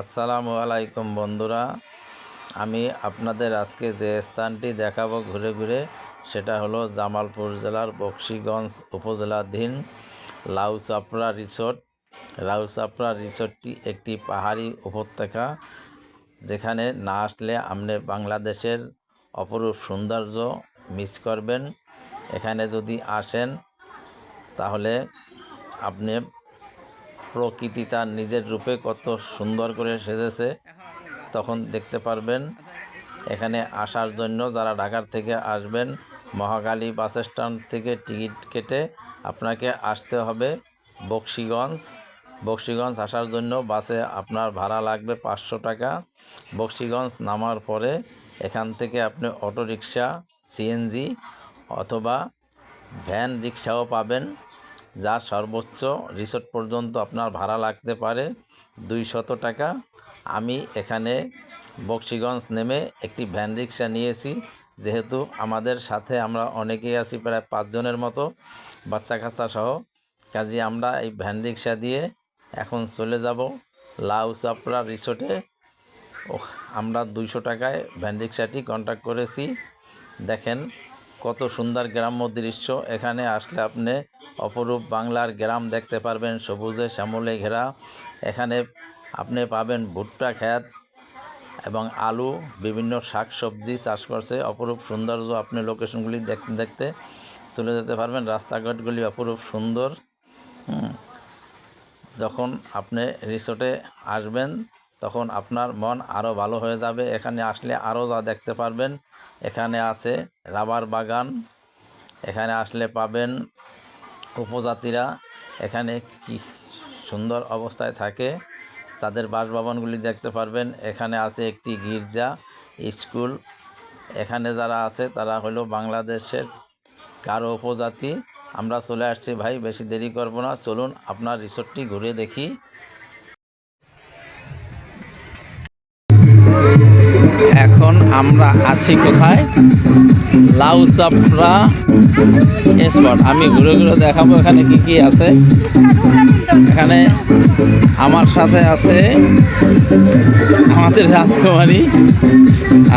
আসসালামু আলাইকুম বন্ধুরা। আমি আপনাদের আজকে যে স্থানটি দেখাবো ঘুরে ঘুরে, সেটা হলো জামালপুর জেলার বক্সিগঞ্জ উপজেলাধীন লাউচাপড়া রিসোর্ট। লাউচাপড়া রিসোর্টটি একটি পাহাড়ি উপত্যকা, যেখানে না আসলে আপনি বাংলাদেশের অপরূপ সৌন্দর্য মিস করবেন। এখানে যদি আসেন, তাহলে আপনি প্রকৃতি তার নিজের রূপে কত সুন্দর করে সেজেছে। তখন দেখতে পারবেন, এখানে আসার জন্য যারা ঢাকার থেকে আসবেন মহাকালী বাস স্ট্যান্ড থেকে টিকিট কেটে আপনাকে আসতে হবে বক্সিগঞ্জ। বক্সিগঞ্জ আসার জন্য বাসে আপনার ভাড়া লাগবে পাঁচশো টাকা। বক্সিগঞ্জ নামার পরে এখান থেকে আপনি অটোরিকশা, সিএনজি অথবা ভ্যান রিক্সাও পাবেন। যা সর্বোচ্চ রিসোর্ট পর্যন্ত আপনার ভাড়া লাগতে পারে দুইশত টাকা। আমি এখানে বক্সিগঞ্জ নেমে একটি ভ্যান রিক্সা নিয়েছি। যেহেতু আমাদের সাথে আমরা অনেকেই আছি, প্রায় পাঁচজনের মতো, বাচ্চা কাচ্চা সহ। কাজে আমরা এই ভ্যান রিক্সা দিয়ে এখন চলে যাব লাউ চাপড়া রিসোর্টে। আমরা দুইশো টাকায় ভ্যান রিক্সাটি কন্ট্যাক্ট করেছি। দেখেন কত সুন্দর গ্রাম্য দৃশ্য। এখানে আসলে আপনি অপরূপ বাংলার গ্রাম দেখতে পারবেন, সবুজে শ্যামলে ঘেরা। এখানে আপনি পাবেন ভুট্টা ক্ষেত এবং আলু, বিভিন্ন শাক সবজি চাষ করছে। অপরূপ সৌন্দর্য আপনি লোকেশনগুলি দেখতে চলে যেতে পারবেন। রাস্তাঘাটগুলি অপরূপ সুন্দর। যখন আপনি রিসোর্টে আসবেন তখন আপনার মন আরও ভালো হয়ে যাবে। এখানে আসলে আরও যা দেখতে পারবেন, এখানে আছে রাবার বাগান, এখানে আসলে পাবেন উপজাতিরা, এখানে কি সুন্দর অবস্থায় থাকে, তাদের বাসভবনগুলি দেখতে পারবেন। এখানে আছে একটি গির্জা, স্কুল, এখানে যারা আছে তারা হলো বাংলাদেশের কারও উপজাতি। আমরা চলে আসছি, ভাই, বেশি দেরি করব না। চলুন আপনার রিসোর্টটি ঘুরে দেখি। এখন আমরা আছি কোথায়? লাউ চাপড়া স্পট আমি ঘুরে ঘুরে দেখাবো এখানে কি কি আছে। এখানে আমার সাথে আছে আমাদের রাজকুমারী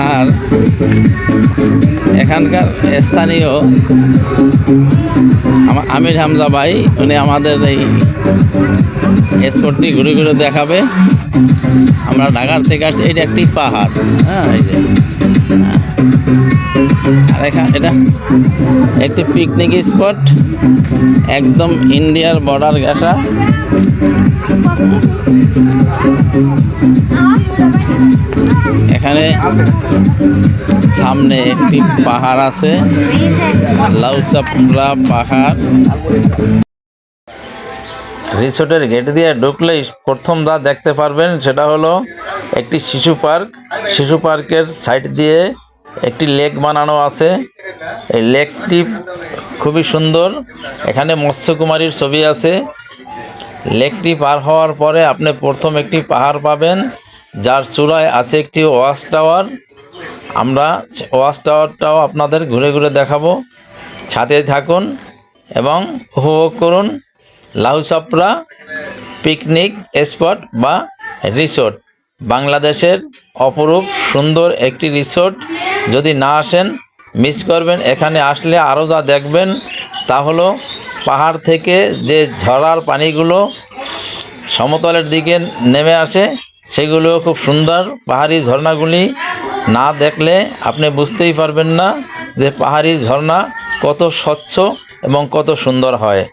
আর এখানকার স্থানীয় আমা- আমির হামজা ভাই, উনি আমাদের এই স্পটটি ঘুরে ঘুরে দেখাবে আমরা ঢাকার থেকে আসছি এটা একটি পাহাড় হ্যাঁ। আর এখানে এটা একটি পিকনিক স্পট একদম ইন্ডিয়ার বর্ডার ঘেঁষা এখানে সামনে একটি পাহাড় আছে লাউচাপড়া পাহাড়। রিসোর্টের গেট দিয়ে ঢুকলেই প্রথম যা দেখতে পারবেন সেটা হলো একটি শিশু পার্ক শিশু পার্কের সাইড দিয়ে একটি লেক বানানো আছে। এই লেকটি খুবই সুন্দর। এখানে মৎস্যকুমারীর ছবি আছে। লেকটি পার হওয়ার পরে আপনি প্রথম একটি পাহাড় পাবেন, যার চূড়ায় আছে একটি ওয়াচ টাওয়ার। আমরা ওয়াচ টাওয়ারটাও আপনাদের ঘুরে ঘুরে দেখাবো। সাথে থাকুন এবং উপভোগ করুন। লাউচাপড়া পিকনিক স্পট বা রিসোর্ট। বাংলাদেশের অপরূপ সুন্দর একটি রিসোর্ট। যদি না আসেন মিস করবেন। এখানে আসলে আরও যা দেখবেন তা হলো পাহাড় থেকে যে ঝরার পানিগুলো সমতলের দিকে নেমে আসে, সেগুলো খুব সুন্দর। পাহাড়ি ঝর্ণাগুলি না দেখলে আপনি বুঝতেই পারবেন না যে পাহাড়ি ঝর্ণা কত স্বচ্ছ এবং কত সুন্দর হয়।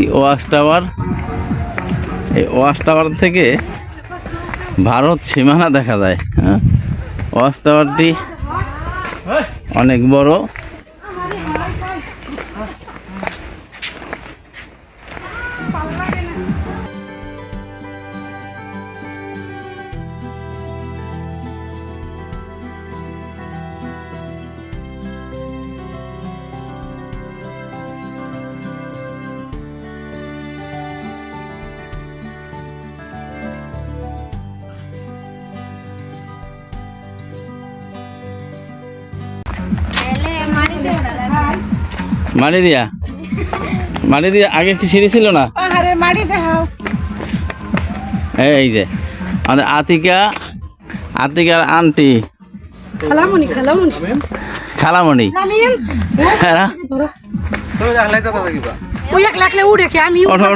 একটি ওয়াশ টাওয়ার। এই ওয়াশ টাওয়ার থেকে ভারত সীমানা দেখা যায় হ্যাঁ? ওয়াশ টাওয়ারটি অনেক বড়। মারি দিয়া? মারি দিয়া আগে কি সিঁড়ি ছিল না? এই যে আমাদের আতিকা আতিকার আন্টি। খালামণি হ্যাঁ।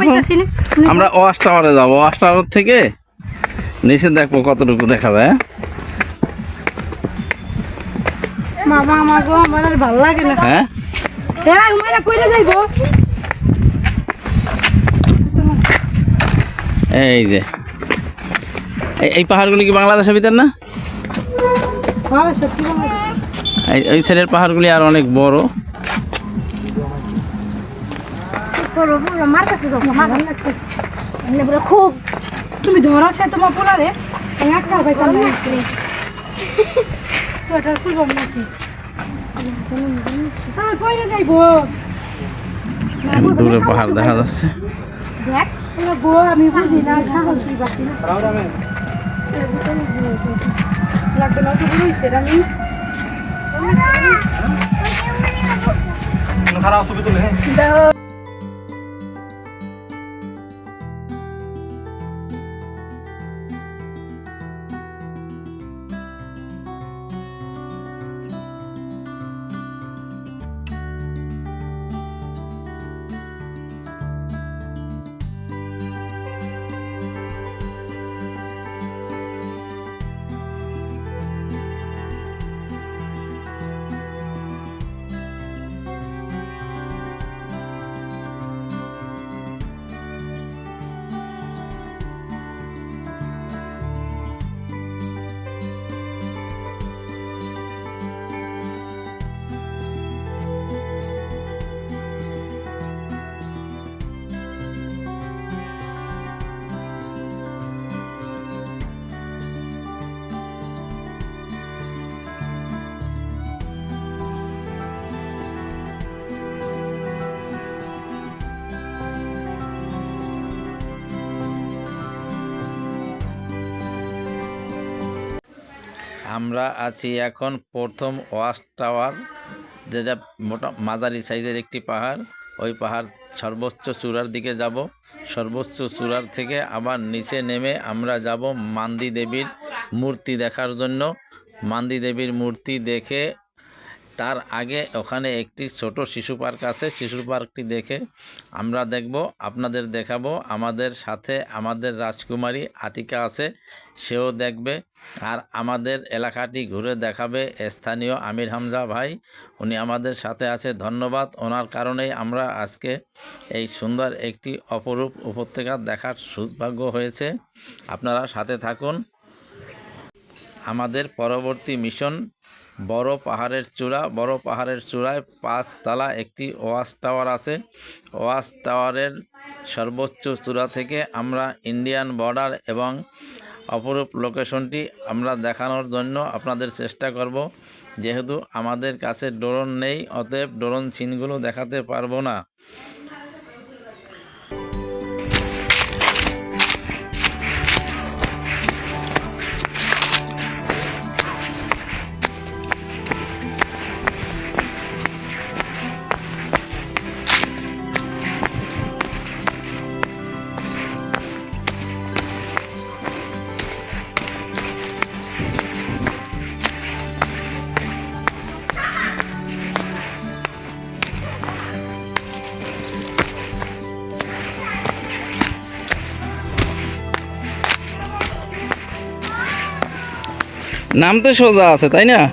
পাইতাছি না? আমরা ওয়াশ টাওয়ারে যাব। ওয়াশ টাওয়ার থেকে নিচে দেখব কতটুকু দেখা যায়? বাবা আমার গো আমার ভালো লাগে না। হ্যাঁ? এরা মেয়েরা কইরে যাইবো। এই যে। এই- এই পাহাড়গুলি কি বাংলাদেশের ভিতর না? হ্যাঁ এই সাইডের পাহাড়গুলি আর অনেক বড়। খুব তুমি ধরো সে তোমার পোলারে। একটা সোয়েটার খুলব নাকি দূরে পাহাড় দেখা যাচ্ছে। দেখ গো আমি বুঝি না সাহস দিই বাসি না। লাগবে না তো বুঝছে আমি আমরা আছি এখন প্রথম ওয়াশ টাওয়ার, যেটা মোটা, মাঝারি সাইজের একটি পাহাড়। ওই পাহাড় সর্বোচ্চ চূড়ার দিকে যাব। সর্বোচ্চ চূড়ার থেকে আবার নিচে নেমে আমরা যাব মান্দি দেবীর মূর্তি দেখার জন্য। মান্দি দেবীর মূর্তি দেখে তার আগে ওখানে একটি ছোট শিশু পার্ক আছে। শিশু পার্কটি দেখে আমরা দেখব, আপনাদের দেখাবো। আমাদের সাথে আমাদের রাজকুমারী আতিকা আছে, সেও দেখবে। আর আমাদের এলাকাটি ঘুরে দেখাবে স্থানীয় আমির হামজা ভাই। উনি আমাদের সাথে আছে, ধন্যবাদ। ওনার কারণেই আমরা আজকে এই সুন্দর একটি অপরূপ উপত্যকা দেখার সৌভাগ্য হয়েছে। আপনারা সাথে থাকুন। আমাদের পরবর্তী মিশন, বড় পাহাড়ের চূড়া। বড় পাহাড়ের চূড়ায় পাঁচতলা একটি ওয়াশ টাওয়ার আছে। ওয়াশ টাওয়ারের সর্বোচ্চ চূড়া থেকে আমরা ইন্ডিয়ান বর্ডার এবং অপরূপ লোকেশনটি আমরা দেখানোর জন্য আপনাদের চেষ্টা করব। যেহেতু আমাদের কাছে ড্রোন নেই, অতএব ড্রোন সিনগুলো দেখাতে পারব না। নাম তো সোজা আছে, তাই না?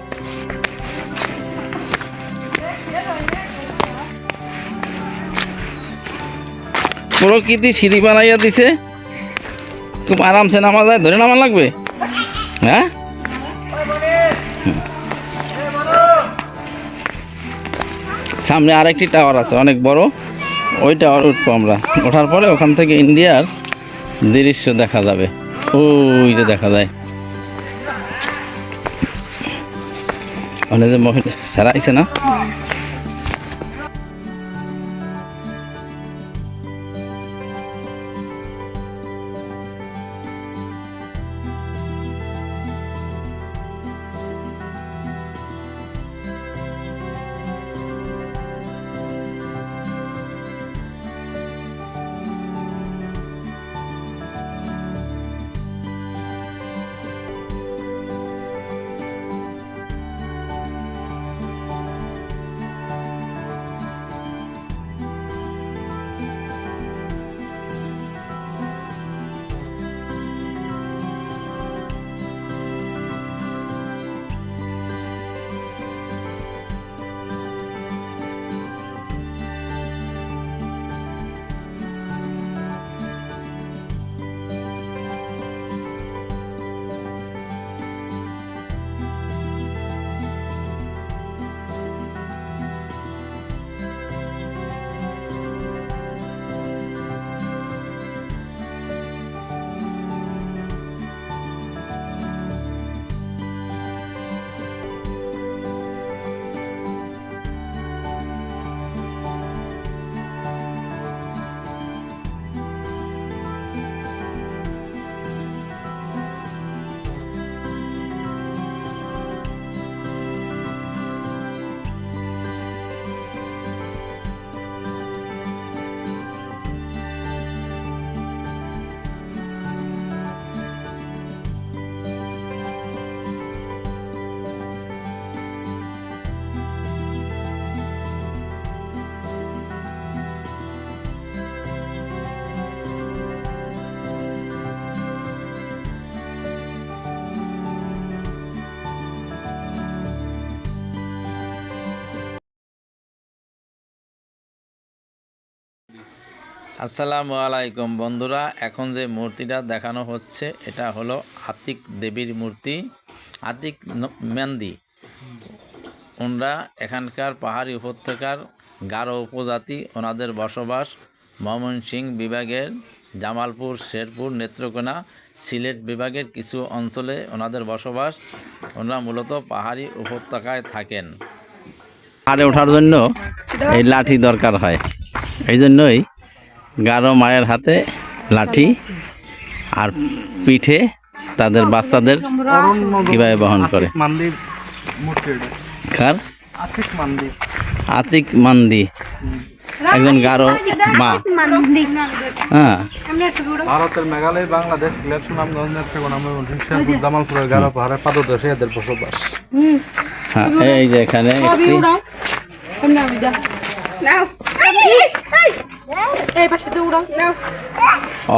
প্রকৃতি সিঁড়ি বানাইয়া দিছে। খুব আরামসে নামা যায় ধরে নামা লাগবে? হ্যাঁ? সামনে আরেকটি টাওয়ার আছে, অনেক বড়। ওই টাওয়ার উঠবো আমরা। ওঠার পরে ওখান থেকে ইন্ডিয়ার দৃশ্য দেখা যাবে। ওই যে দেখা যায়। ওখানে যে মহিলা সারা আইছে না? আসসালামু আলাইকুম বন্ধুরা, এখন যে মূর্তিটা দেখানো হচ্ছে, এটা হলো আতিক দেবীর মূর্তি, আতিক মেন্দি ওনারা এখানকার পাহাড়ি উপত্যকার গারো উপজাতি, ওনাদের বসবাস ময়মনসিংহ বিভাগের জামালপুর, শেরপুর, নেত্রকোনা, সিলেট বিভাগের কিছু অঞ্চলে ওনাদের বসবাস। ওনারা মূলত পাহাড়ি উপত্যকায় থাকেন। পাহাড়ে ওঠার জন্য এই লাঠি দরকার হয়। এই জন্যই গারো মায়ের হাতে লাঠি আর পিঠে তাদের বাচ্চাদের কীভাবে বহন করে। আতিক মান্দি। একজন গারো মা। হ্যাঁ। ভারতের মেঘালয় বাংলাদেশ সিলেট সুনামগঞ্জ নেত্রকোনা শেরপুর জামালপুরের গারো পাহাড়ের পাদদেশে এদের বসবাস। হ্যাঁ এই যে এখানে একটি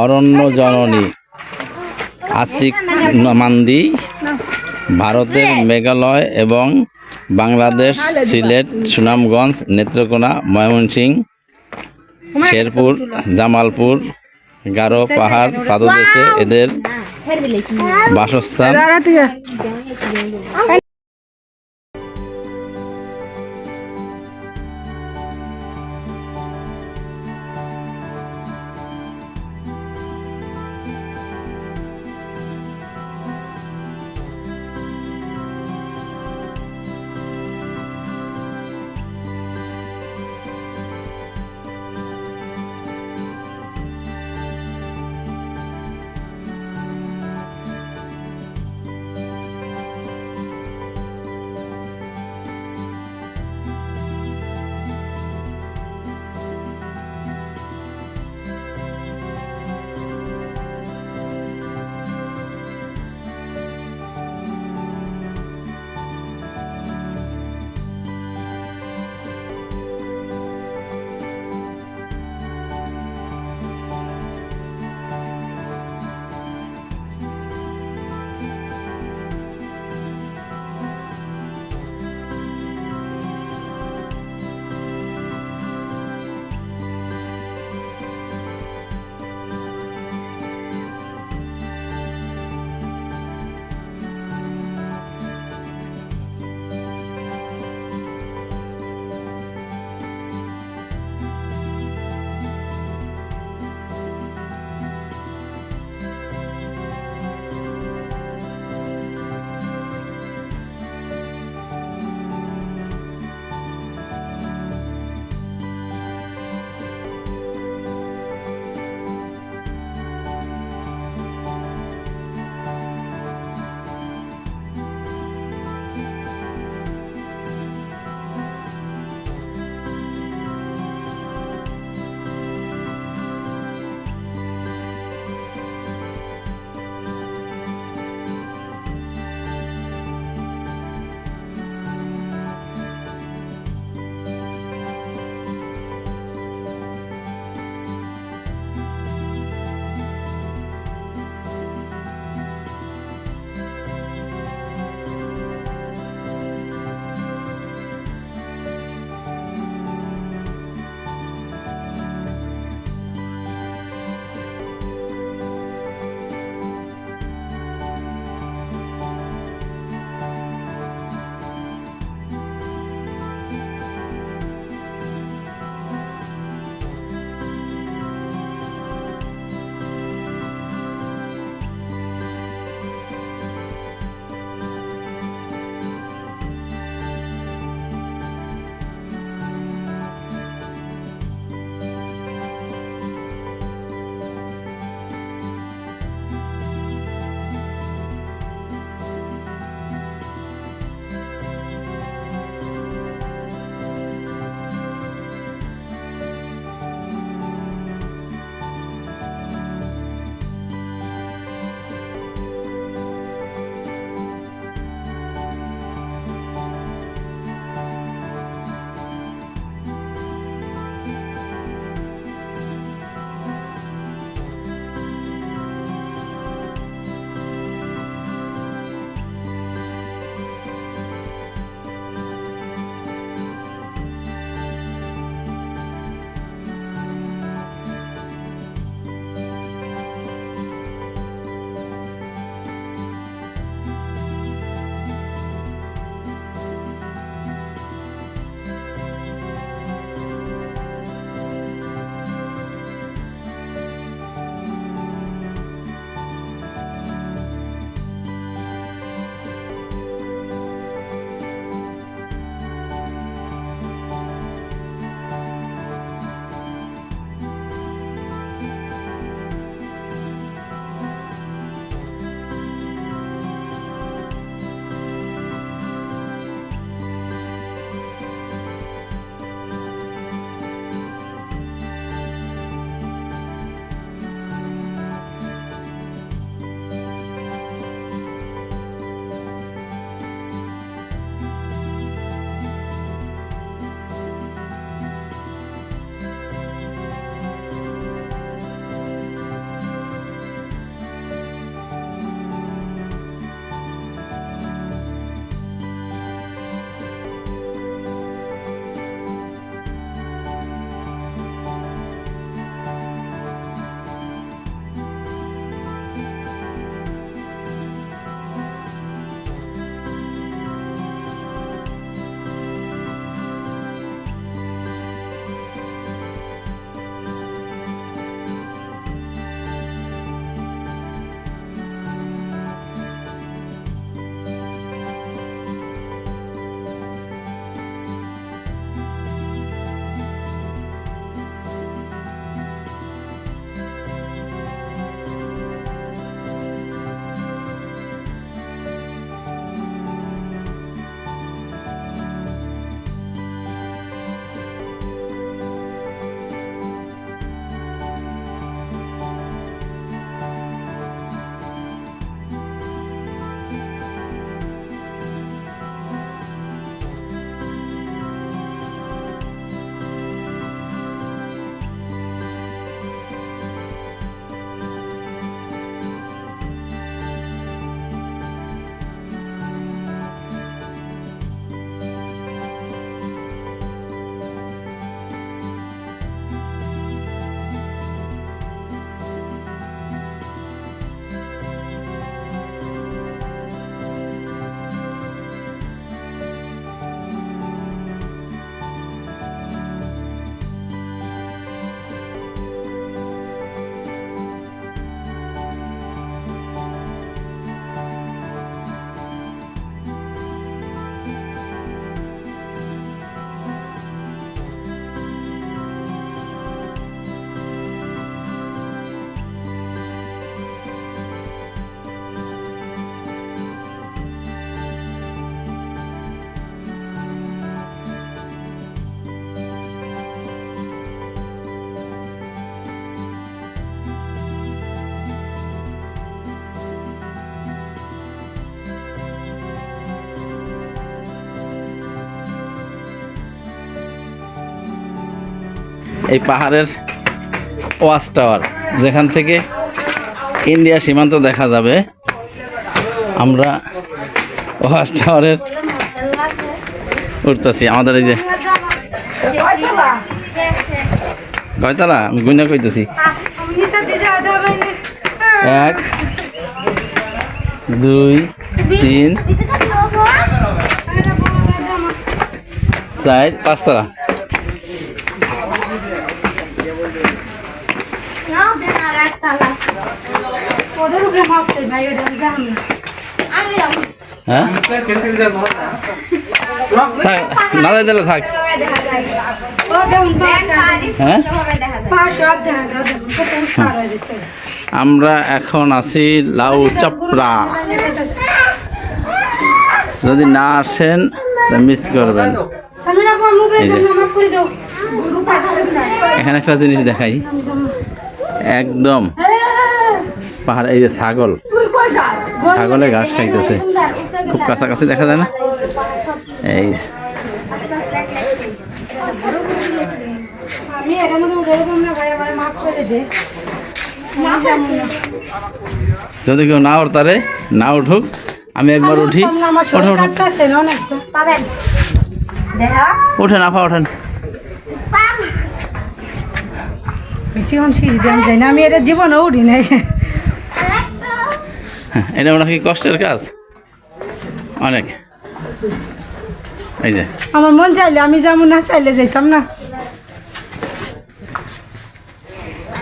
অরণ্য জননী আশিক মান্দি ভারতের মেঘালয় এবং বাংলাদেশ সিলেট সুনামগঞ্জ নেত্রকোনা ময়মনসিংহ শেরপুর জামালপুর গারো পাহাড় পাদদেশে এদের বাসস্থান। এই পাহাড়ের ওয়াচ টাওয়ার, যেখান থেকে ইন্ডিয়া সীমান্ত দেখা যাবে। আমরা ওয়াচ টাওয়ারের উঠতেছি। আমাদের এই যে কয়তলা আমি গুইনা কইতেছি। এক, দুই, তিন, চার, পাঁচতলা ওদের উপরে মাপতে ভাই, ওটা যাম না। হ্যাঁ থাক না যাই তাহলে থাক ও দেখুন, পাঁচটা। হ্যাঁ পা সব দেখা যায়, দেখুন, হয়ে যাচ্ছে। আমরা এখন আছি লাউ চাপড়া যদি না আসেন মিস করবেন। এখানে একটা জিনিস দেখাই একদম পাহাড় এই যে ছাগল? ছাগলে ঘাস খাইতেছে। খুব কাছাকাছি দেখা যায় না? এই উঠে। যদি কেউ না উঠতারে না উঠুক আমি একবার উঠি। ওঠো। পাবেন? ওঠেন আপা ওঠেন বেশি সিঁড়ি দিয়ে আমি যাই না আমি এটা জীবনে উঠি নাই। এটা ওটা কি কষ্টের কাজ? অনেক। এই যে। আমার মন চাইলে আমি যেমন না চাইলে যাইতাম না।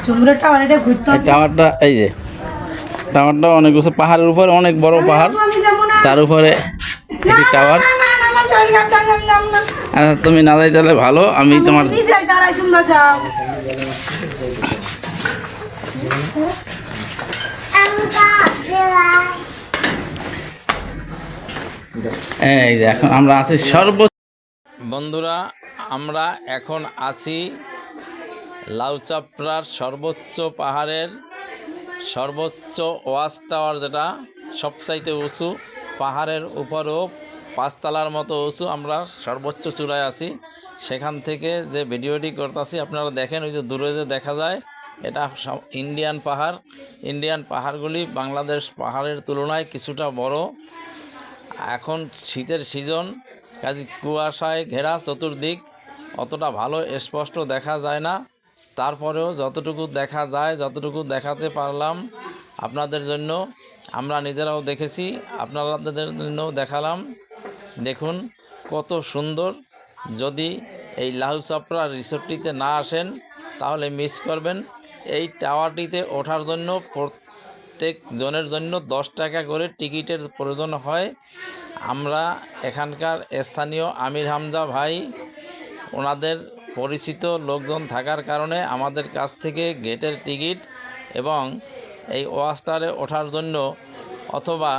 চুমড়ো টাওয়ার এটা ঘুরতে টাওয়ারটা এই যে। টাওয়ারটা অনেক উঁচু পাহাড়ের উপরে অনেক বড় পাহাড়। তার উপরে একটি টাওয়ার। আচ্ছা তুমি না যাই তাহলে ভালো আমি তোমার দাঁড়াই তোমরা যাও। এই যে এখন আমরা আছি সর্ব বন্ধুরা, আমরা এখন আছি লাউচাপড়ার সর্বোচ্চ পাহাড়ের সর্বোচ্চ ওয়াচ টাওয়ার যেটা সবচাইতে উঁচু, পাহাড়ের উপরেও পাঁচতলার মতো উঁচু, আমরা সর্বোচ্চ চূড়ায় আছি। সেখান থেকে যে ভিডিওটি করতেছি, আপনারা দেখেন, ওই যে দূরে যে দেখা যায় এটা ইন্ডিয়ান পাহাড়। ইন্ডিয়ান পাহাড়গুলি বাংলাদেশ পাহাড়ের তুলনায় কিছুটা বড়। এখন শীতের সিজন কাজে কুয়াশায় ঘেরা চতুর্দিক, অতটা ভালো স্পষ্ট দেখা যায় না। তারপরেও যতটুকু দেখা যায়, যতটুকু দেখাতে পারলাম আপনাদের জন্য, আমরা নিজেরাও দেখেছি, আপনাদের জন্যও দেখালাম। দেখুন কত সুন্দর। যদি এই লাহু চাপড়া রিসোর্টটিতে না আসেন, তাহলে মিস করবেন। এই টাওয়ারটিতে ওঠার জন্য প্রত্যেক জনের জন্য দশ টাকা করে টিকিটের প্রয়োজন হয়। আমরা এখানকার স্থানীয় আমির হামজা ভাই, ওনাদের পরিচিত লোকজন থাকার কারণে আমাদের কাছ থেকে গেটের টিকিট এবং এই ওয়াস্টারে ওঠার জন্য অথবা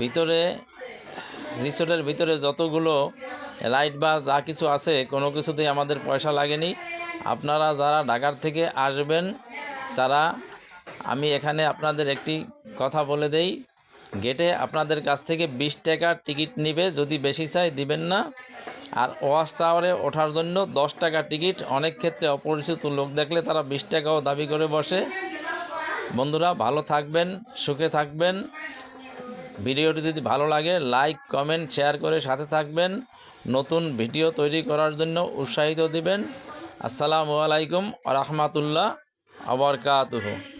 ভিতরে, রিসোর্টের ভিতরে যতগুলো লাইট বা যা কিছু আছে, কোনো কিছুতেই আমাদের পয়সা লাগেনি। আপনারা যারা ঢাকার থেকে আসবেন, তারা আমি এখানে আপনাদের একটি কথা বলে দেই। গেটে আপনাদের কাছ থেকে বিশ টাকা টিকিট নিবে, যদি বেশি চাই দিবেন না। আর ওয়াশ টাওয়ারে ওঠার জন্য দশ টাকা টিকিট। অনেক ক্ষেত্রে অপরিচিত লোক দেখলে তারা বিশ টাকাও দাবি করে বসে। বন্ধুরা, ভালো থাকবেন, সুখে থাকবেন। ভিডিওটি যদি ভালো লাগে, লাইক, কমেন্ট, শেয়ার করে সাথে থাকবেন। নতুন ভিডিও তৈরি করার জন্য উৎসাহিত দিবেন। আসসালামু আলাইকুম রহমাতুল্লাহ আবরকাতুহু